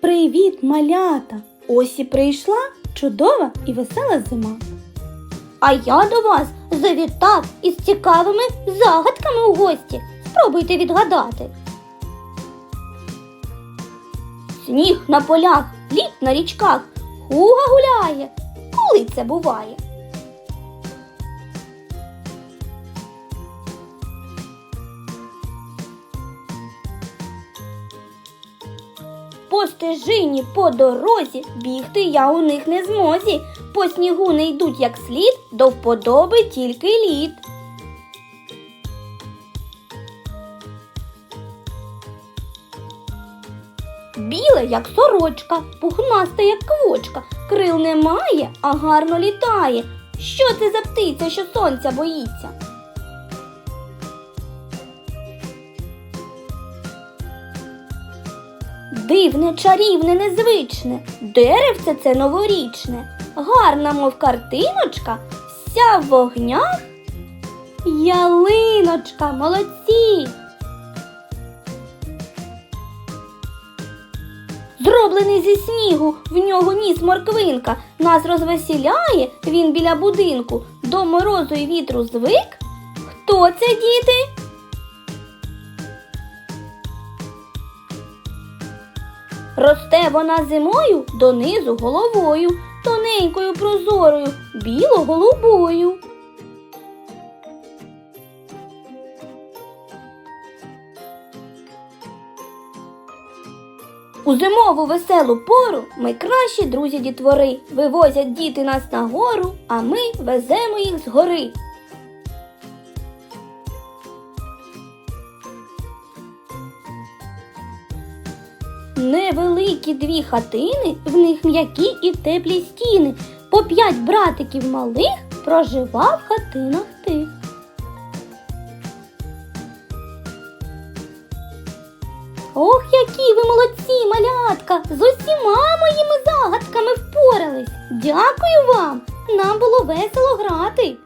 Привіт, малята! Ось і прийшла чудова і весела зима. А я до вас завітав із цікавими загадками у гості. Спробуйте відгадати. Сніг на полях, лід на річках, хуга гуляє. Коли це буває? По стежині, по дорозі, бігти я у них не змозі. По снігу не йдуть як слід, до вподоби тільки лід. Біле, як сорочка, пухнасте, як квочка, крил немає, а гарно літає. Що це за птиця, що сонця боїться? Дивне, чарівне, незвичне, деревце це новорічне, гарна, мов картиночка, вся в вогнях. Ялиночка, молодці. Зроблений зі снігу, в нього ніс морквинка, нас розвесіляє він біля будинку, до морозу і вітру звик. Хто це, діти? Росте вона зимою донизу головою, тоненькою прозорою, біло-голубою. У зимову веселу пору ми кращі друзі дітвори. Вивозять діти нас на гору, а ми веземо їх з гори. Невеликі дві хатини, в них м'які і теплі стіни. По п'ять братиків малих проживав в хатинах тих. Ох, які ви молодці, малятка! З усіма моїми загадками впорались. Дякую вам! Нам було весело грати.